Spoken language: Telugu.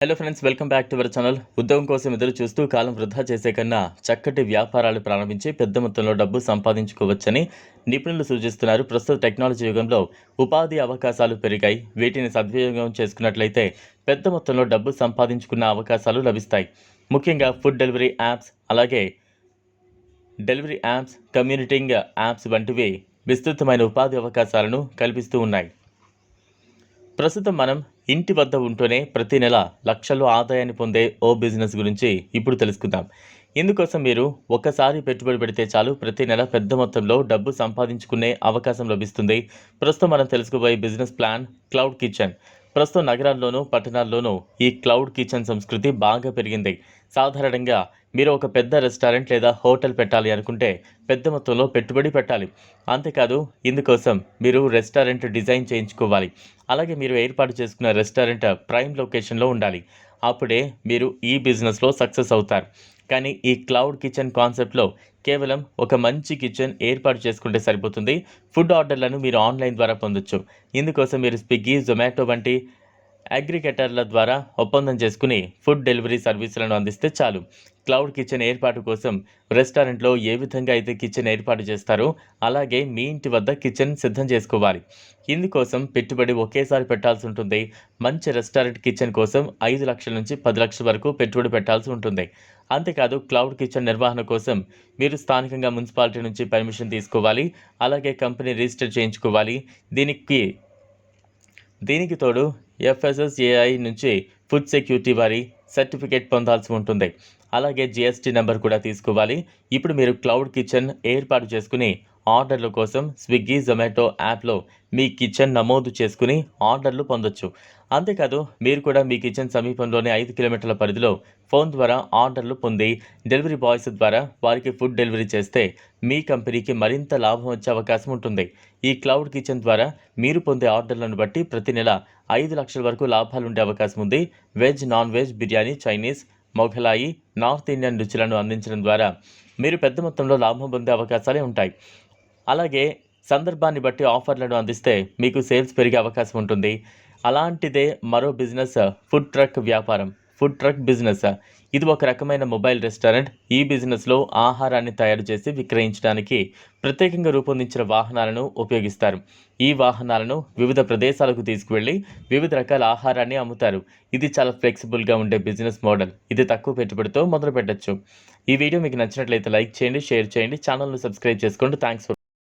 Hello friends welcome back to our channel ఉద్యోగం కోసం ఎదురు చూస్తూ కాలం వృధా చేసే కన్నా చక్కటి వ్యాపారాలు ప్రారంభించి పెద్ద మొత్తంలో డబ్బు సంపాదించుకోవచ్చని నిపుణులు సూచిస్తున్నారు. ప్రస్తుత టెక్నాలజీ యుగంలో ఉపాధి అవకాశాలు పెరిగాయి. వీటిని సద్వినియోగం చేసుకున్నట్లయితే పెద్ద మొత్తంలో డబ్బు సంపాదించుకున్న అవకాశాలు లభిస్తాయి. ముఖ్యంగా ఫుడ్ డెలివరీ యాప్స్ అలాగే డెలివరీ యాప్స్ కమ్యూనిటింగ్ యాప్స్ వంటివి విస్తృతమైన ఉపాధి అవకాశాలను కల్పిస్తూ ఉన్నాయి. ప్రస్తుతం మనం ఇంటి వద్ద ఉంటూనే ప్రతి నెల లక్షల్లో ఆదాయాన్ని పొందే ఓ బిజినెస్ గురించి ఇప్పుడు తెలుసుకుందాం. ఇందుకోసం మీరు ఒక్కసారి పెట్టుబడి పెడితే చాలు ప్రతి నెల పెద్ద మొత్తంలో డబ్బు సంపాదించుకునే అవకాశం లభిస్తుంది. ప్రస్తుతం మనం తెలుసుకోబోయే బిజినెస్ ప్లాన్ క్లౌడ్ కిచెన్. ప్రస్తుతం నగరాల్లోనూ పట్టణాల్లోనూ ఈ క్లౌడ్ కిచెన్ సంస్కృతి బాగా పెరిగింది. సాధారణంగా మీరు ఒక పెద్ద రెస్టారెంట్ లేదా హోటల్ పెట్టాలి అనుకుంటే పెద్ద మొత్తంలో పెట్టుబడి పెట్టాలి. అంతేకాదు ఇందుకోసం మీరు రెస్టారెంట్ డిజైన్ చేయించుకోవాలి. అలాగే మీరు ఏర్పాటు చేసుకున్న రెస్టారెంట్ ప్రైమ్ లొకేషన్లో ఉండాలి. అప్పుడే మీరు ఈ బిజినెస్లో సక్సెస్ అవుతారు. కానీ ఈ క్లౌడ్ కిచెన్ కాన్సెప్ట్లో కేవలం ఒక మంచి కిచెన్ ఏర్పాటు చేసుకుంటే సరిపోతుంది. ఫుడ్ ఆర్డర్లను మీరు ఆన్లైన్ ద్వారా పొందొచ్చు. ఇందుకోసం మీరు స్విగ్గీ జొమాటో వంటి అగ్రిగేటర్ల ద్వారా ఒప్పందం చేసుకుని ఫుడ్ డెలివరీ సర్వీసులను అందిస్తే చాలు. క్లౌడ్ కిచెన్ ఏర్పాటు కోసం రెస్టారెంట్లో ఏ విధంగా అయితే కిచెన్ ఏర్పాటు చేస్తారో అలాగే మీ ఇంటి వద్ద కిచెన్ సిద్ధం చేసుకోవాలి. ఇందుకోసం పెట్టుబడి ఒకేసారి పెట్టాల్సి ఉంటుంది. మంచి రెస్టారెంట్ కిచెన్ కోసం ఐదు లక్షల నుంచి పది లక్షల వరకు పెట్టుబడి పెట్టాల్సి ఉంటుంది. అంతేకాదు క్లౌడ్ కిచెన్ నిర్వహణ కోసం మీరు స్థానికంగా మున్సిపాలిటీ నుంచి పర్మిషన్ తీసుకోవాలి. అలాగే కంపెనీ రిజిస్టర్ చేయించుకోవాలి. దీనికి దీనికి తోడు ఎఫ్ఎస్ఎస్ఏఐ నుంచి ఫుడ్ సెక్యూరిటీ వారి సర్టిఫికేట్ పొందాల్సి ఉంటుంది. అలాగే జిఎస్టీ నెంబర్ కూడా తీసుకోవాలి. ఇప్పుడు మీరు క్లౌడ్ కిచెన్ ఏర్పాటు చేసుకుని ఆర్డర్ల కోసం స్విగ్గీ జొమాటో యాప్లో మీ కిచెన్ నమోదు చేసుకుని ఆర్డర్లు పొందొచ్చు. అంతేకాదు మీరు కూడా మీ కిచెన్ సమీపంలోని ఐదు కిలోమీటర్ల పరిధిలో ఫోన్ ద్వారా ఆర్డర్లు పొంది డెలివరీ బాయ్స్ ద్వారా వారికి ఫుడ్ డెలివరీ చేస్తే మీ కంపెనీకి మరింత లాభం వచ్చే అవకాశం ఉంటుంది. ఈ క్లౌడ్ కిచెన్ ద్వారా మీరు పొందే ఆర్డర్లను బట్టి ప్రతి నెల ఐదు లక్షల వరకు లాభాలు ఉండే అవకాశం ఉంది. Veg non veg biryani Chinese Mughlai north Indian రుచులను అందించడం ద్వారా మీరు పెద్ద మొత్తంలో లాభం పొందే అవకాశాలే ఉంటాయి. అలాగే సందర్భాన్ని బట్టి ఆఫర్లను అందిస్తే మీకు సేల్స్ పెరిగే అవకాశం ఉంటుంది. అలాంటిదే మరో బిజినెస్ ఫుడ్ ట్రక్ వ్యాపారం. Food truck business? ఇది ఒక రకమైన మొబైల్ రెస్టారెంట్. ఈ బిజినెస్లో ఆహారాన్ని తయారు చేసి విక్రయించడానికి ప్రత్యేకంగా రూపొందించిన వాహనాలను ఉపయోగిస్తారు. ఈ వాహనాలను వివిధ ప్రదేశాలకు తీసుకువెళ్ళి వివిధ రకాల ఆహారాన్ని అమ్ముతారు. ఇది చాలా ఫ్లెక్సిబుల్గా ఉండే బిజినెస్ మోడల్. ఇది తక్కువ పెట్టుబడితో మొదలు పెట్టచ్చు ఈ వీడియో మీకు నచ్చినట్లయితే లైక్ చేయండి షేర్ చేయండి ఛానల్ను సబ్స్క్రైబ్ చేసుకోండి. థ్యాంక్స్